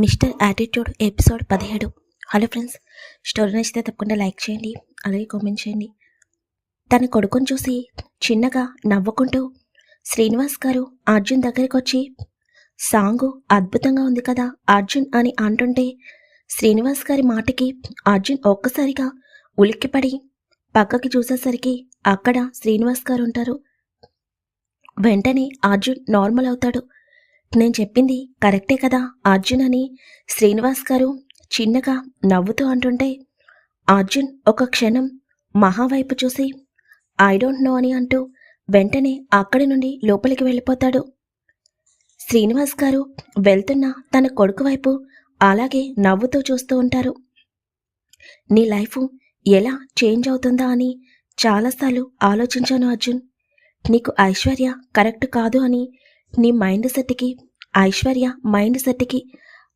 Mister attitude episode పదిహేడు. Hello friends story నచ్చితే తప్పకుండా లైక్ చేయండి అలాగే కామెంట్ చేయండి. తన కొడుకుని చూసి చిన్నగా నవ్వుకుంటూ శ్రీనివాస్ గారు అర్జున్ దగ్గరికి వచ్చి సాంగు అద్భుతంగా ఉంది కదా అర్జున్ అని అంటుంటే శ్రీనివాస్ గారి మాటకి అర్జున్ ఒక్కసారిగా ఉలిక్కిపడి పక్కకి చూసేసరికి అక్కడ శ్రీనివాస్ గారు ఉంటారు. వెంటనే అర్జున్ నార్మల్ అవుతాడు. నేను చెప్పింది కరెక్టే కదా అర్జున్ అని. శ్రీనివాస్ గారు చిన్నగా నవ్వుతూ అంటుంటే అర్జున్ ఒక క్షణం మహావైపు చూసి ఐ డోంట్ నో అని అంటూ వెంటనే అక్కడి నుండి లోపలికి వెళ్ళిపోతాడు. శ్రీనివాస్ గారు వెళ్తున్న తన కొడుకు వైపు అలాగే నవ్వుతూ చూస్తూ ఉంటారు. నీ లైఫ్ ఎలా చేంజ్ అవుతుందా? అని చాలాసార్లు ఆలోచించాను అర్జున్. నీకు ఐశ్వర్య కరెక్ట్ కాదు అని నీ మైండ్ సెట్కి ఐశ్వర్య మైండ్ సెట్కి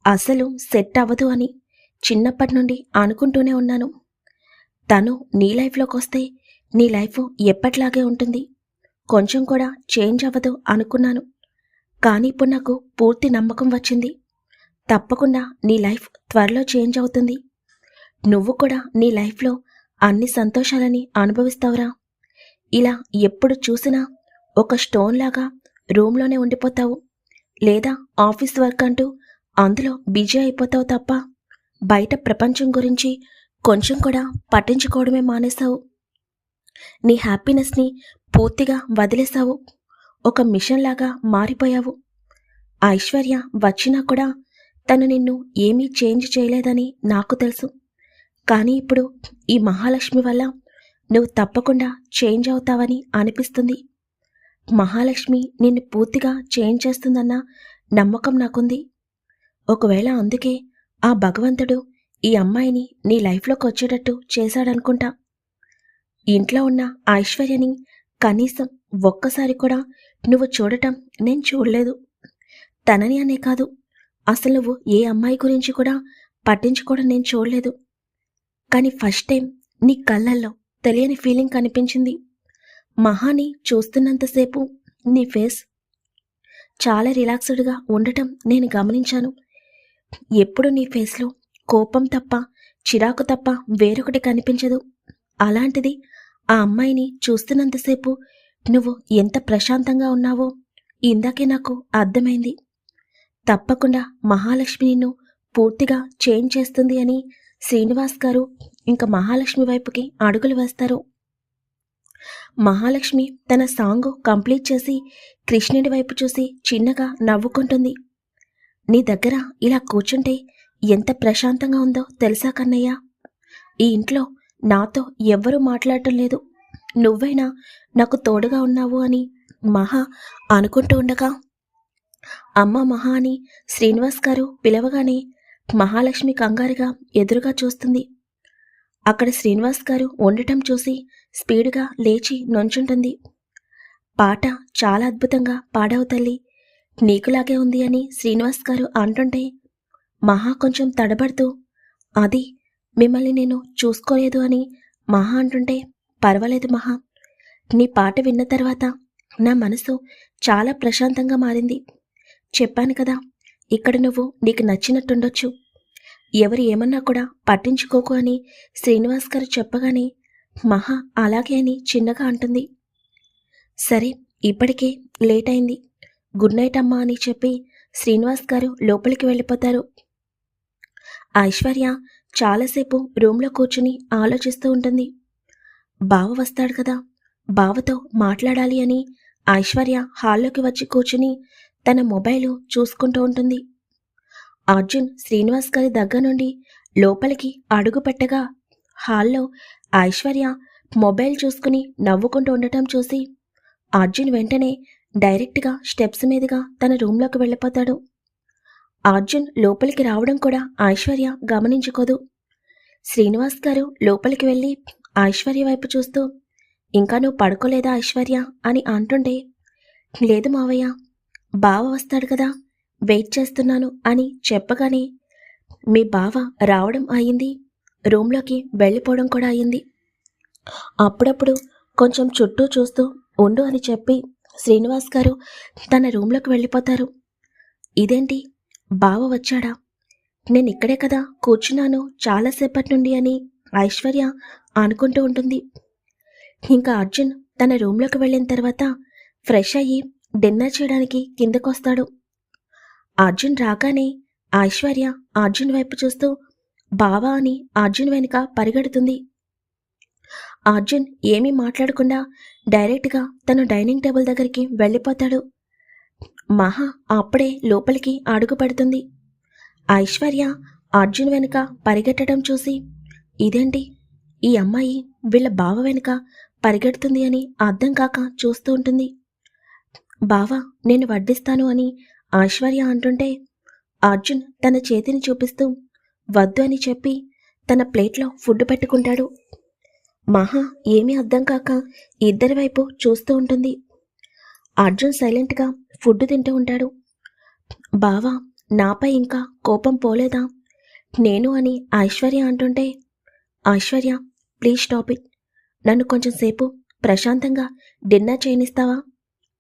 అసలు సెట్ అవ్వదు అని చిన్నప్పటి నుండి అనుకుంటూనే ఉన్నాను. తను నీ లైఫ్లోకి వస్తే నీ లైఫ్ ఎప్పట్లాగే ఉంటుంది. కొంచెం కూడా చేంజ్ అవ్వదు అనుకున్నాను. కానీ ఇప్పుడు నాకు పూర్తి నమ్మకం వచ్చింది. తప్పకుండా నీ లైఫ్ త్వరలో చేంజ్ అవుతుంది. నువ్వు కూడా నీ లైఫ్లో అన్ని సంతోషాలని అనుభవిస్తావురా. ఇలా ఎప్పుడు చూసినా ఒక స్టోన్ లాగా రూమ్లోనే ఉండిపోతావు. లేదా ఆఫీస్ వర్క్ అంటూ అందులో బిజీ అయిపోతావు తప్ప బయట ప్రపంచం గురించి కొంచెం కూడా పట్టించుకోవడమే మానేశావు. నీ హ్యాపీనెస్ని పూర్తిగా వదిలేశావు. ఒక మిషన్ లాగా మారిపోయావు. ఐశ్వర్య వచ్చినా కూడా తను నిన్ను ఏమీ చేంజ్ చేయలేదని నాకు తెలుసు. కానీ ఇప్పుడు ఈ మహాలక్ష్మి వల్ల నువ్వు తప్పకుండా చేంజ్ అవుతావని అనిపిస్తుంది. మహాలక్ష్మి నిన్ను పూర్తిగా చేంజ్ చేస్తుందన్న నమ్మకం నాకుంది. ఒకవేళ అందుకే ఆ భగవంతుడు ఈ అమ్మాయిని నీ లైఫ్లోకి వచ్చేటట్టు చేశాడనుకుంటా. ఇంట్లో ఉన్న ఐశ్వర్యని కనీసం ఒక్కసారి కూడా నువ్వు చూడటం నేను చూడలేదు. తనని అనే కాదు అసలు నువ్వు ఏ అమ్మాయి గురించి కూడా పట్టించుకోవడం నేను చూడలేదు. కానీ ఫస్ట్ టైం నీ కళ్ళల్లో తెలియని ఫీలింగ్ కనిపించింది. మహాని చూస్తున్నంతసేపు నీ ఫేస్ చాలా రిలాక్స్డ్గా ఉండటం నేను గమనించాను. ఎప్పుడు నీ ఫేస్లో కోపం తప్ప చిరాకు తప్ప వేరొకటి కనిపించదు. అలాంటిది ఆ అమ్మాయిని చూస్తున్నంతసేపు నువ్వు ఎంత ప్రశాంతంగా ఉన్నావో ఇందాకే నాకు అర్థమైంది. తప్పకుండా మహాలక్ష్మి నిన్ను పూర్తిగా చేంజ్ చేస్తుంది అని శ్రీనివాస్ గారు ఇంకా మహాలక్ష్మి వైపుకి అడుగులు వేస్తారు. మహాలక్ష్మి తన సాంగ్ కంప్లీట్ చేసి కృష్ణుడి వైపు చూసి చిన్నగా నవ్వుకుంటుంది. నీ దగ్గర ఇలా కూర్చుంటే ఎంత ప్రశాంతంగా ఉందో తెలుసా కన్నయ్య? ఈ ఇంట్లో నాతో ఎవ్వరూ మాట్లాడటం లేదు. నువ్వైనా నాకు తోడుగా ఉన్నావు అని మహా అనుకుంటూ ఉండగా అమ్మ మహా అని శ్రీనివాస్ గారు పిలవగానే మహాలక్ష్మి కంగారుగా ఎదురుగా చూస్తుంది. అక్కడ శ్రీనివాస్ గారు ఉండటం చూసి స్పీడ్గా లేచి నుంచుంటుంది. పాట చాలా అద్భుతంగా పాడావు తల్లి. నీకులాగే ఉంది అని శ్రీనివాస్ గారు అంటుంటే మహా కొంచెం తడబడుతూ అది మిమ్మల్ని నేను చూసుకోలేదు అని మహా అంటుంటే పర్వాలేదు మహా. నీ పాట విన్న తర్వాత నా మనసు చాలా ప్రశాంతంగా మారింది. చెప్పాను కదా ఇక్కడ నువ్వు నీకు నచ్చినట్టుండొచ్చు. ఎవరు ఏమన్నా కూడా పట్టించుకోకు అని శ్రీనివాస్ గారు చెప్పగానే మహా అలాగే అని చిన్నగా అంటుంది. సరే ఇప్పటికే లేట్ అయింది గుడ్ నైట్ అమ్మా అని చెప్పి శ్రీనివాస్ గారు లోపలికి వెళ్ళిపోతారు. ఐశ్వర్య చాలాసేపు రూమ్లో కూర్చుని ఆలోచిస్తూ ఉంటుంది. బావ వస్తాడు కదా బావతో మాట్లాడాలి అని ఐశ్వర్య హాల్లోకి వచ్చి కూర్చుని తన మొబైల్ చూసుకుంటూ ఉంటుంది. అర్జున్ శ్రీనివాస్ గారి దగ్గర నుండి లోపలికి అడుగు పెట్టగా హాల్లో ఐశ్వర్య మొబైల్ చూసుకుని నవ్వుకుంటూ ఉండటం చూసి అర్జున్ వెంటనే డైరెక్ట్గా స్టెప్స్ మీదుగా తన రూమ్లోకి వెళ్ళిపోతాడు. అర్జున్ లోపలికి రావడం కూడా ఐశ్వర్య గమనించుకోదు. శ్రీనివాస్ గారు లోపలికి వెళ్ళి ఐశ్వర్య వైపు చూస్తూ ఇంకా నువ్వు పడుకోలేదా ఐశ్వర్య? అని అంటుంటే లేదు మావయ్య బావ వస్తాడు కదా వెయిట్ చేస్తున్నాను అని చెప్పగానే మీ బావ రావడం అయింది రూమ్లోకి వెళ్ళిపోవడం కూడా అయింది అప్పుడప్పుడు కొంచెం చుట్టూ చూస్తూ ఉండు అని చెప్పి శ్రీనివాస్ గారు తన రూమ్లోకి వెళ్ళిపోతారు. ఇదేంటి? బావ వచ్చాడా? నేను ఇక్కడే కదా కూర్చున్నాను చాలాసేపటి నుండి అని ఐశ్వర్య అనుకుంటూ ఉంటుంది. ఇంకా అర్జున్ తన రూమ్లోకి వెళ్ళిన తర్వాత ఫ్రెష్ అయ్యి డిన్నర్ చేయడానికి కిందకొస్తాడు. అర్జున్ రాగానే ఐశ్వర్య అర్జున్ వైపు చూస్తూ బావా అని అర్జున్ వెనుక పరిగెడుతుంది. అర్జున్ ఏమీ మాట్లాడకుండా డైరెక్ట్గా తన డైనింగ్ టేబుల్ దగ్గరికి వెళ్ళిపోతాడు. మహా అప్పుడే లోపలికి అడుగుపడుతుంది ఐశ్వర్య అర్జున్ వెనుక పరిగెట్టడం చూసి ఇదేంటి? ఈ అమ్మాయి వీళ్ళ బావ వెనుక పరిగెడుతుంది అని అర్థం కాక చూస్తూ ఉంటుంది. బావ నేను వడ్డిస్తాను అని ఐశ్వర్య అంటుంటే అర్జున్ తన చేతిని చూపిస్తూ వద్దు అని చెప్పి తన ప్లేట్లో ఫుడ్ పెట్టుకుంటాడు. మహా ఏమీ అర్థం కాక ఇద్దరి వైపు చూస్తూ ఉంటుంది. అర్జున్ సైలెంట్గా ఫుడ్ తింటూ ఉంటాడు. బావా నాపై ఇంకా కోపం పోలేదా? నేను అని ఐశ్వర్య అంటుంటే ఐశ్వర్య ప్లీజ్ స్టాప్ ఇట్. నన్ను కొంచెం సేపు ప్రశాంతంగా డిన్నర్ చేయనిస్తావా?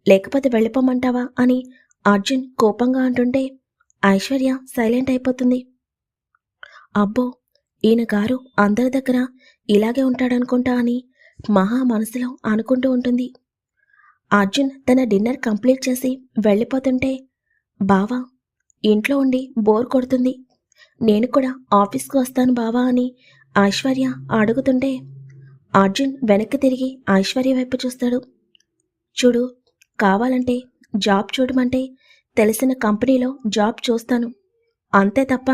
లేకపోతే వెళ్ళిపోమంటావా? అని అర్జున్ కోపంగా అంటుంటే ఐశ్వర్య సైలెంట్ అయిపోతుంది. అబ్బో ఈయన గారు అందరి దగ్గర ఇలాగే ఉంటాడనుకుంటా అని మహా మనసులో అనుకుంటూ ఉంటుంది. అర్జున్ తన డిన్నర్ కంప్లీట్ చేసి వెళ్ళిపోతుంటే బావా ఇంట్లో ఉండి బోర్ కొడుతుంది. నేను కూడా ఆఫీస్కి వస్తాను బావా అని ఐశ్వర్య అడుగుతుంటే అర్జున్ వెనక్కి తిరిగి ఐశ్వర్య వైపు చూస్తాడు. చూడు కావాలంటే జాబ్ చూడమంటే తెలిసిన కంపెనీలో జాబ్ చూస్తాను. అంతే తప్ప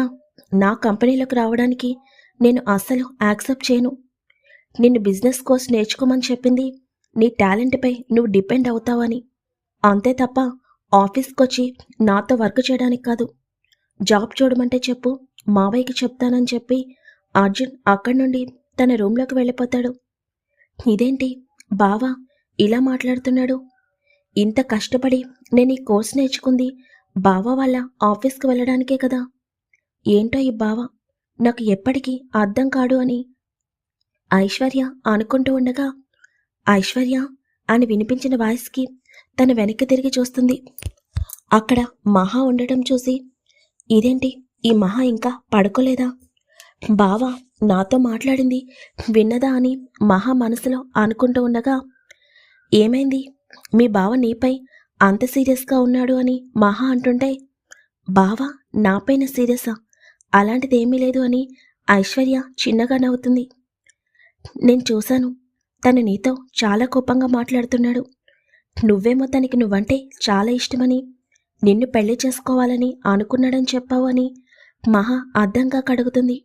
నా కంపెనీలోకి రావడానికి నేను అస్సలు యాక్సెప్ట్ చేయను. నిన్ను బిజినెస్ కోర్స్ నేర్చుకోమని చెప్పింది నీ టాలెంట్పై నువ్వు డిపెండ్ అవుతావని. అంతే తప్ప ఆఫీస్కి వచ్చి నాతో వర్క్ చేయడానికి కాదు. జాబ్ చూడమంటే చెప్పు మావయ్యకి చెప్తానని చెప్పి అర్జున్ అక్కడి నుండి తన రూమ్లోకి వెళ్ళిపోతాడు. ఇదేంటి బావా ఇలా మాట్లాడుతున్నాడు? ఇంత కష్టపడి నేను ఈ కోర్స్ నేర్చుకుంది బావా వాళ్ళ ఆఫీస్కి వెళ్ళడానికే కదా. ఏంటో ఈ బావ? నాకు ఎప్పటికీ అర్థం కాడు అని. ఐశ్వర్య అనుకుంటూ ఉండగా ఐశ్వర్య అని వినిపించిన వాయిస్కి తన వెనక్కి తిరిగి చూస్తుంది. అక్కడ మహా ఉండటం చూసి ఇదేంటి? ఈ మహా ఇంకా పడుకోలేదా? బావ నాతో మాట్లాడింది విన్నదా అని మహా మనసులో అనుకుంటూ ఉండగా ఏమైంది? మీ బావ నీపై అంత సీరియస్గా ఉన్నాడు అని మహా అంటుంటే బావ నాపైన సీరియసా? అలాంటిదేమీ లేదు అని ఐశ్వర్య చిన్నగా నవ్వుతుంది. నేను చూశాను. తను నీతో చాలా కోపంగా మాట్లాడుతున్నాడు. నువ్వేమో తనకి నువ్వంటే చాలా ఇష్టమని నిన్ను పెళ్ళి చేసుకోవాలని అనుకున్నాడని చెప్పావు అని మహా అర్థంగా కడుగుతుంది.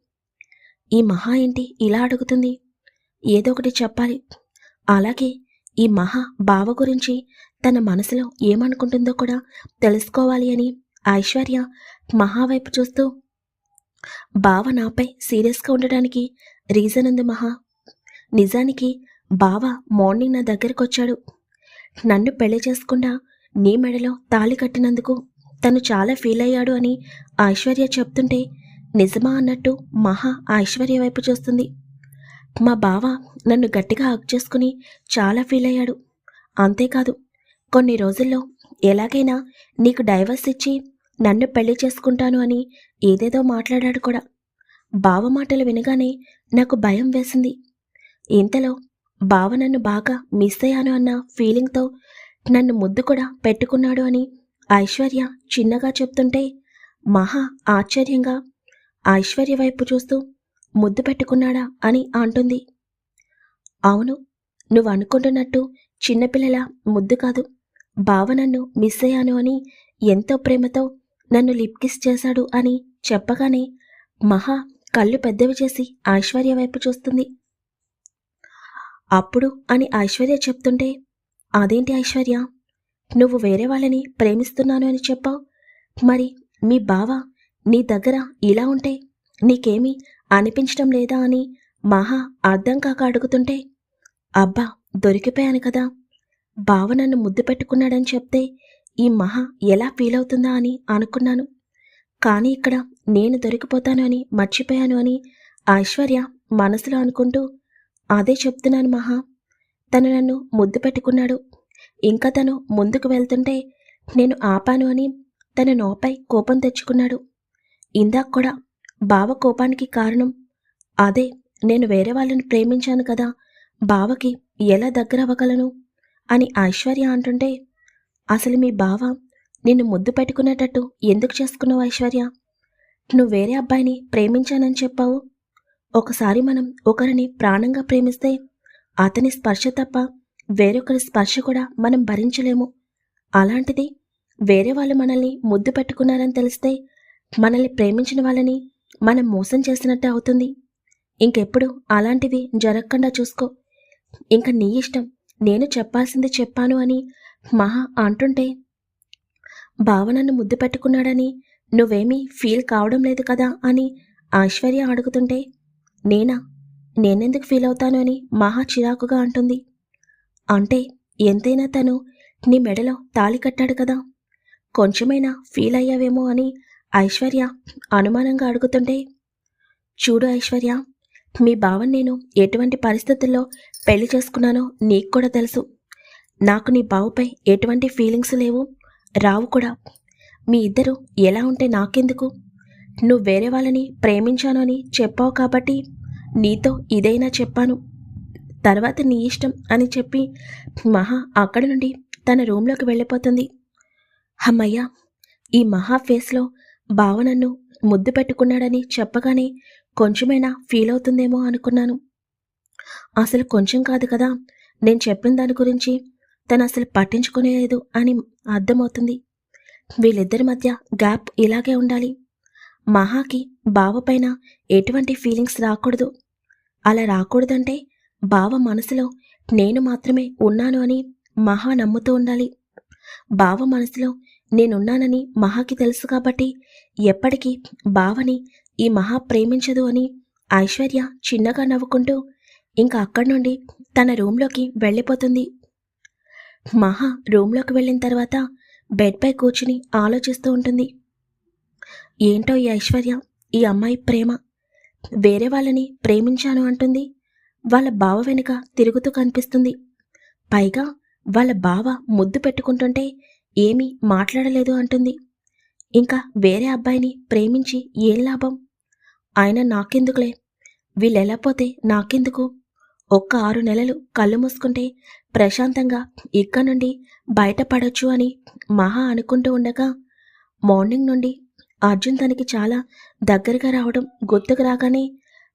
ఈ మహా ఏంటి ఇలా అడుగుతుంది? ఏదో ఒకటి చెప్పాలి. అలాగే ఈ మహా బావ గురించి తన మనసులో ఏమనుకుంటుందో కూడా తెలుసుకోవాలి అని ఐశ్వర్య మహా వైపు చూస్తూ బావ నాపై సీరియస్గా ఉండడానికి రీజన్ ఉంది మహా. నిజానికి బావ మార్నింగ్ నా దగ్గరకు వచ్చాడు. నన్ను పెళ్ళి చేసుకుండా నీ మెడలో తాళి కట్టినందుకు తను చాలా ఫీల్ అయ్యాడు అని ఐశ్వర్య చెప్తుంటే నిజమా అన్నట్టు మహా ఐశ్వర్య వైపు చూస్తుంది. మా బావ నన్ను గట్టిగా హక్ చేసుకుని చాలా ఫీల్ అయ్యాడు. అంతేకాదు కొన్ని రోజుల్లో ఎలాగైనా నీకు డైవర్స్ ఇచ్చి నన్ను పెళ్ళి చేసుకుంటాను అని ఏదేదో మాట్లాడాడు కూడా. బావ మాటలు వినగానే నాకు భయం వేసింది. ఇంతలో బావ నన్ను బాగా మిస్ అయ్యాను అన్న ఫీలింగ్తో నన్ను ముద్దు కూడా పెట్టుకున్నాడు అని ఐశ్వర్య చిన్నగా చెప్తుంటే మహా ఆశ్చర్యంగా ఐశ్వర్య వైపు చూస్తూ ముద్దు పెట్టుకున్నాడా అని అంటుంది. అవును నువ్వు అనుకుంటున్నట్టు చిన్నపిల్లల ముద్దు కాదు. బావ నన్ను మిస్ అయ్యాను అని ఎంతో ప్రేమతో నన్ను లిప్ కిస్ చేశాడు అని చెప్పగానే మహా కళ్ళు పెద్దవి చేసి ఐశ్వర్య వైపు చూస్తుంది. అప్పుడు అని ఐశ్వర్య చెప్తుంటే అదేంటి ఐశ్వర్య? నువ్వు వేరే వాళ్ళని ప్రేమిస్తున్నాను అని చెప్పావు. మరి మీ బావ నీ దగ్గర ఇలా ఉంటే నీకేమీ అనిపించడం లేదా అని మహా అర్థం కాక అడుగుతుంటే అబ్బా దొరికిపోయాను కదా. బావ నన్ను ముద్దు పెట్టుకున్నాడని చెప్తే ఈ మహా ఎలా ఫీల్ అవుతుందా అని అనుకున్నాను. కానీ ఇక్కడ నేను దొరికిపోతాను అని మర్చిపోయాను అని ఐశ్వర్య మనసులో అనుకుంటూ అదే చెప్తున్నాను మహా. తను నన్ను ముద్దు పెట్టుకున్నాడు. ఇంకా తను ముందుకు వెళ్తుంటే నేను ఆపాను అని తన నోపై కోపం తెచ్చుకున్నాడు. ఇందాక కూడా బావ కోపానికి కారణం. అదే నేను వేరే వాళ్ళని ప్రేమించాను కదా. బావకి ఎలా దగ్గర అవ్వగలను అని ఐశ్వర్య అంటుంటే అసలు మీ బావ నిన్ను ముద్దు పెట్టుకునేటట్టు ఎందుకు చేసుకున్నావు ఐశ్వర్య? నువ్వు వేరే అబ్బాయిని ప్రేమించానని చెప్పావు. ఒకసారి మనం ఒకరిని ప్రాణంగా ప్రేమిస్తే అతని స్పర్శ తప్ప వేరొకరి స్పర్శ కూడా మనం భరించలేము. అలాంటిది వేరే వాళ్ళు మనల్ని ముద్దు పెట్టుకున్నారని తెలిస్తే మనల్ని ప్రేమించిన వాళ్ళని మనం మోసం చేసినట్టే అవుతుంది. ఇంకెప్పుడు అలాంటివి జరగకుండా చూసుకో. ఇంక నీ ఇష్టం నేను చెప్పాల్సింది చెప్పాను అని మహా అంటుంటే బావ నన్ను ముద్దు పెట్టుకున్నాడని నువ్వేమీ ఫీల్ కావడం లేదు కదా? అని ఐశ్వర్య అడుగుతుంటే నేనా? నేనెందుకు ఫీల్ అవుతాను? అని మహా చిరాకుగా అంటుంది. అంటే ఎంతైనా తను నీ మెడలో తాళి కట్టాడు కదా? కొంచెమైనా ఫీల్ అయ్యావేమో అని ఐశ్వర్య అనుమానంగా అడుగుతుంటే చూడు ఐశ్వర్య మీ బావని నేను ఎటువంటి పరిస్థితుల్లో పెళ్ళి చేసుకున్నానో నీకు కూడా తెలుసు. నాకు నీ బావుపై ఎటువంటి ఫీలింగ్స్ లేవు. రావు కూడా మీ ఇద్దరు ఎలా ఉంటే నాకెందుకు? నువ్వు వేరే వాళ్ళని ప్రేమించాను అని చెప్పావు కాబట్టి నీతో ఇదైనా చెప్పాను. తర్వాత నీ ఇష్టం అని చెప్పి మహా అక్కడి నుండి తన రూమ్లోకి వెళ్ళిపోతుంది. అమ్మయ్య ఈ మహా ఫేస్లో బావ నన్ను ముద్దు పెట్టుకున్నాడని చెప్పగానే కొంచెమైనా ఫీల్ అవుతుందేమో అనుకున్నాను. అసలు కొంచెం కాదు కదా నేను చెప్పిన దాని గురించి తను అసలు పట్టించుకునేలేదు అని అర్థమవుతుంది. వీళ్ళిద్దరి మధ్య గ్యాప్ ఇలాగే ఉండాలి. మహాకి బావపైన ఎటువంటి ఫీలింగ్స్ రాకూడదు. అలా రాకూడదంటే బావ మనసులో నేను మాత్రమే ఉన్నాను అని మహా నమ్ముతూ ఉండాలి. బావ మనసులో నేనున్నానని మహాకి తెలుసు కాబట్టి ఎప్పటికీ బావని ఈ మహా ప్రేమించదు అని ఐశ్వర్య చిన్నగా నవ్వుకుంటూ ఇంకా అక్కడి నుండి తన రూంలోకి వెళ్ళిపోతుంది. మహా రూమ్లోకి వెళ్ళిన తర్వాత బెడ్పై కూర్చుని ఆలోచిస్తూ ఉంటుంది. ఏంటో ఈ ఐశ్వర్య ఈ అమ్మాయి ప్రేమ. వేరే వాళ్ళని ప్రేమించాను అంటుంది. వాళ్ళ బావ వెనుక తిరుగుతూ కనిపిస్తుంది. పైగా వాళ్ళ బావ ముద్దు పెట్టుకుంటుంటే ఏమీ మాట్లాడలేదు అంటుంది. ఇంకా వేరే అబ్బాయిని ప్రేమించి ఏం లాభం? ఆయన నాకెందుకులే? వీళ్ళెళ్ళపోతే నాకెందుకు? ఒక్క ఆరు నెలలు కళ్ళు మూసుకుంటే ప్రశాంతంగా ఇక్కడి నుండి బయటపడొచ్చు అని మహా అనుకుంటూ ఉండగా మార్నింగ్ నుండి అర్జున్ తనకి చాలా దగ్గరగా రావడం గుర్తుకు రాగానే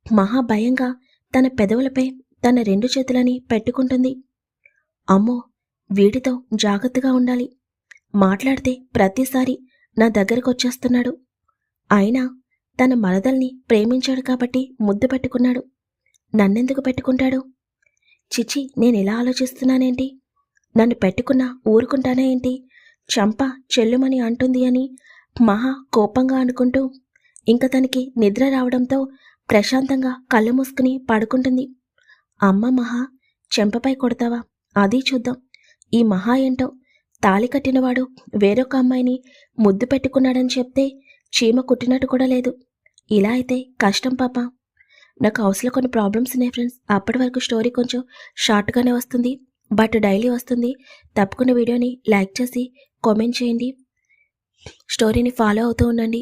మహా భయంగా తన పెదవులపై తన రెండు చేతులని పెట్టుకుంటుంది. అమ్మో వీటితో జాగ్రత్తగా ఉండాలి. మాట్లాడితే ప్రతిసారి నా దగ్గరకు వచ్చేస్తున్నాడు అయినా తన మరదల్ని ప్రేమించాడు కాబట్టి ముద్దు పెట్టుకున్నాడు. నన్నెందుకు పెట్టుకుంటాడు? చిచి నేను ఎలా ఆలోచిస్తున్నానేంటి? నన్ను పెట్టుకున్నా ఊరుకుంటానే ఏంటి? చంప చెల్లుమని అంటుంది అని మహా కోపంగా అనుకుంటూ ఇంక తనకి నిద్ర రావడంతో ప్రశాంతంగా కళ్ళు మూసుకుని పడుకుంటుంది. అమ్మ మహా చెంపపై కొడతావా? అది చూద్దాం. ఈ మహా ఏంటో? తాళి కట్టినవాడు వేరొక అమ్మాయిని ముద్దు పెట్టుకున్నాడని చెప్తే చీమ కుట్టినట్టు కూడా లేదు. ఇలా అయితే కష్టం పాప. నాకు హౌస్లో కొన్ని ప్రాబ్లమ్స్ ఉన్నాయి ఫ్రెండ్స్ అప్పటి వరకు స్టోరీ కొంచెం షార్ట్గానే వస్తుంది బట్ డైలీ వస్తుంది. తప్పకుండా వీడియోని లైక్ చేసి కామెంట్ చేయండి. స్టోరీని ఫాలో అవుతూ ఉండండి.